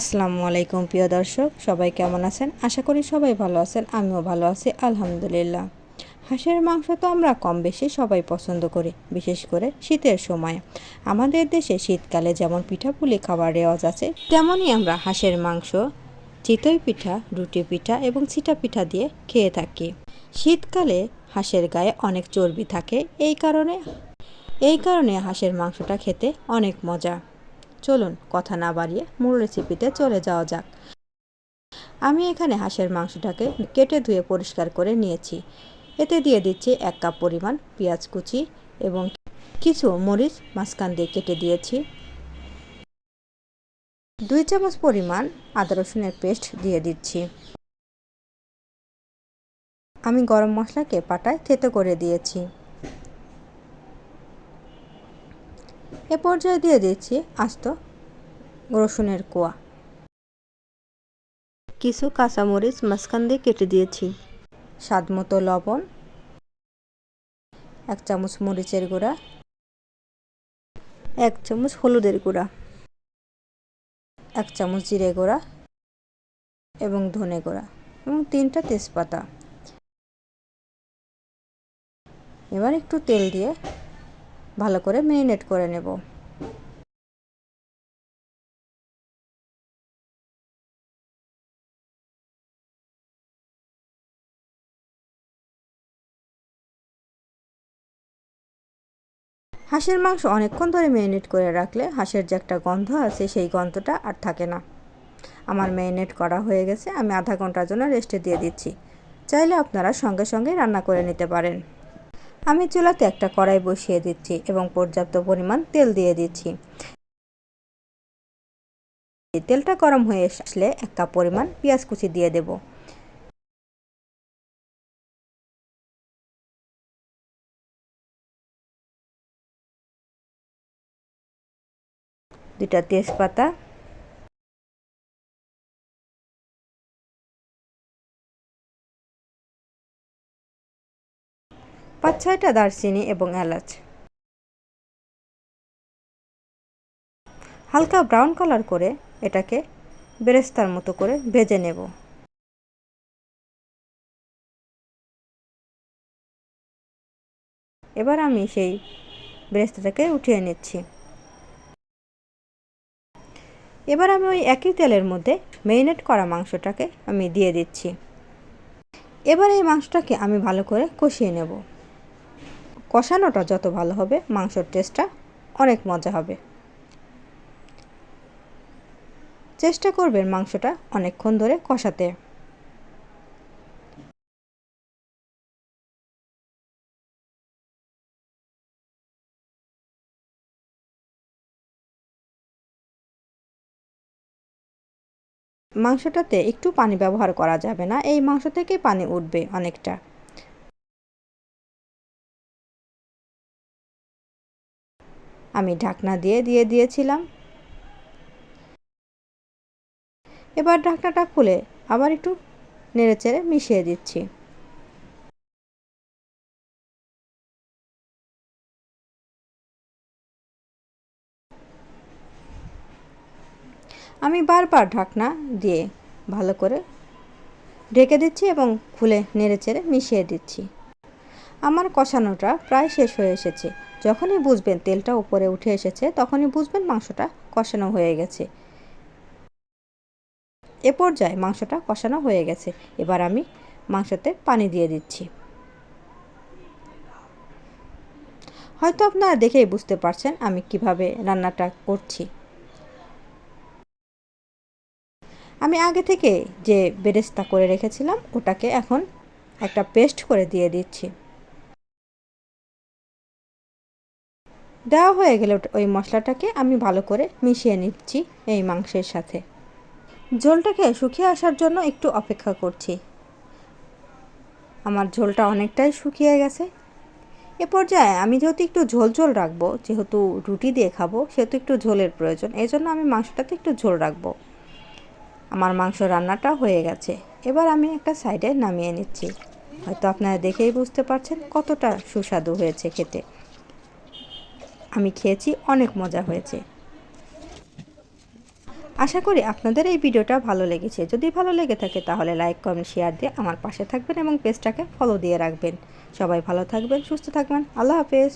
আসসালামু আলাইকুম, প্রিয় দর্শক। সবাই কেমন আছেন? আশা করি সবাই ভালো আছেন, আমিও ভালো আছি, আলহামদুলিল্লাহ। হাঁসের মাংস তো আমরা কম বেশি সবাই পছন্দ করি, বিশেষ করে শীতের সময়। আমাদের দেশে শীতকালে যেমন পিঠাপুলি খাওয়ার রেওয়াজ আছে, তেমনই আমরা হাঁসের মাংস, চিতই পিঠা, রুটি পিঠা এবং চিটা পিঠা দিয়ে খেয়ে থাকি। শীতকালে হাঁসের গায়ে অনেক চর্বি থাকে, এই কারণে এই কারণে হাঁসের মাংসটা খেতে অনেক মজা। চলুন, কথা না বাড়িয়ে মূল রেসিপিতে চলে যাওয়া যাক। আমি এখানে হাঁসের মাংসটাকে কেটে ধুয়ে পরিষ্কার করে নিয়েছি। এতে দিয়ে দিচ্ছি এক কাপ পরিমাণ পেঁয়াজ কুচি এবং কিছু মরিচ মাঝখান দিয়ে কেটে দিয়েছি। দুই চামচ পরিমাণ আদা রসুনের পেস্ট দিয়ে দিচ্ছি। আমি গরম মশলাকে পাটায় থেতো করে দিয়েছি। এ পর্যায়ে দিয়ে দিচ্ছি আস্ত রসুনের কোয়া। কিছু কাঁচামরিচ মাঝখান দিয়ে কেটে দিয়েছি। স্বাদ মতো লবণ, এক চামচ মরিচের গুঁড়া, এক চামচ হলুদের গুঁড়া, এক চামচ জিরে গুঁড়া এবং ধনে গুঁড়া এবং তিনটা তেজপাতা। এবার একটু তেল দিয়ে ভালো করে মেরিনেট করে নেব। হাঁসের মাংস অনেকক্ষণ ধরে ম্যারিনেট করে রাখলে হাঁসের যে একটা গন্ধ আছে সেই গন্ধটা আর থাকে না। আমার ম্যারিনেট করা হয়ে গেছে, আমি আধা ঘণ্টার জন্য রেস্টে দিয়ে দিচ্ছি। চাইলে আপনারা সঙ্গে সঙ্গে রান্না করে নিতে পারেন। আমি চুলাতে একটা কড়াই বসিয়ে দিচ্ছি এবং পর্যাপ্ত পরিমাণ তেল দিয়ে দিচ্ছি। তেলটা গরম হয়ে আসলে এক কাপ পরিমাণ পেঁয়াজ কুচি দিয়ে দেব। দুটা তেজপাতা পাঁচ ছয়টা দারচিনি এবং এলাচ। হালকা ব্রাউন কালার করে এটাকে বেরেস্তার মতো করে ভেজে নেব। এবার আমি সেই বেরেস্তাটাকে উঠিয়ে নিচ্ছি। এবার আমি ওই একই তেলের মধ্যে মেরিনেট করা মাংসটাকে আমি দিয়ে দিচ্ছি। এবার এই মাংসটাকে আমি ভালো করে কষিয়ে নেব। কষানোটা যত ভালো হবে, মাংসর টেস্টটা অনেক মজা হবে। চেষ্টা করবেন মাংসটা অনেকক্ষণ ধরে কষাতে। মাংসটাতে একটু পানি ব্যবহার করা যাবে না, এই মাংস থেকে পানি উঠবে অনেকটা। আমি ঢাকনা দিয়ে দিয়ে দিয়েছিলাম। এবার ঢাকনাটা খুলে আবার একটু নেড়েচেড়ে মিশিয়ে দিচ্ছি। আমি বারবার ঢাকনা দিয়ে ভালো করে ঢেকে দিচ্ছি এবং খুলে নেড়েচেড়ে মিশিয়ে দিচ্ছি। আমার কষানোটা প্রায় শেষ হয়ে এসেছে। যখনই বুঝবেন তেলটা উপরে উঠে এসেছে, তখনই বুঝবেন মাংসটা কষানো হয়ে গেছে। এ পর্যায়ে মাংসটা কষানো হয়ে গেছে। এবার আমি মাংসতে পানি দিয়ে দিচ্ছি। হয়তো আপনারা দেখেই বুঝতে পারছেন আমি কীভাবে রান্নাটা করছি। আমি আগে থেকে যে বেরেস্তা করে রেখেছিলাম, ওটাকে এখন একটা পেস্ট করে দিয়ে দিচ্ছি। দেওয়া হয়ে গেলে ওই মশলাটাকে আমি ভালো করে মিশিয়ে নিচ্ছি এই মাংসের সাথে। ঝোলটাকে শুকিয়ে আসার জন্য একটু অপেক্ষা করছি। আমার ঝোলটা অনেকটাই শুকিয়ে গেছে। এ পর্যায়ে আমি যেহেতু একটু ঝোল ঝোল রাখব, যেহেতু রুটি দিয়ে খাব, সেহেতু একটু ঝোলের প্রয়োজন এই জন্য আমি মাংসটাতে একটু ঝোল রাখব। আমার মাংস রান্নাটা হয়ে গেছে। এবার আমি একটা সাইডে নামিয়ে নিচ্ছি। হয়তো আপনারা দেখেই বুঝতে পারছেন কতটা সুস্বাদু হয়েছে খেতে। আমি খেয়েছি, অনেক মজা হয়েছে। আশা করি আপনাদের এই ভিডিওটা ভালো লেগেছে। যদি ভালো লেগে থাকে তাহলে লাইক, কমেন্ট, শেয়ার দিয়ে আমার পাশে থাকবেন এবং পেজটাকে ফলো দিয়ে রাখবেন। সবাই ভালো থাকবেন, সুস্থ থাকবেন। আল্লাহ হাফেজ।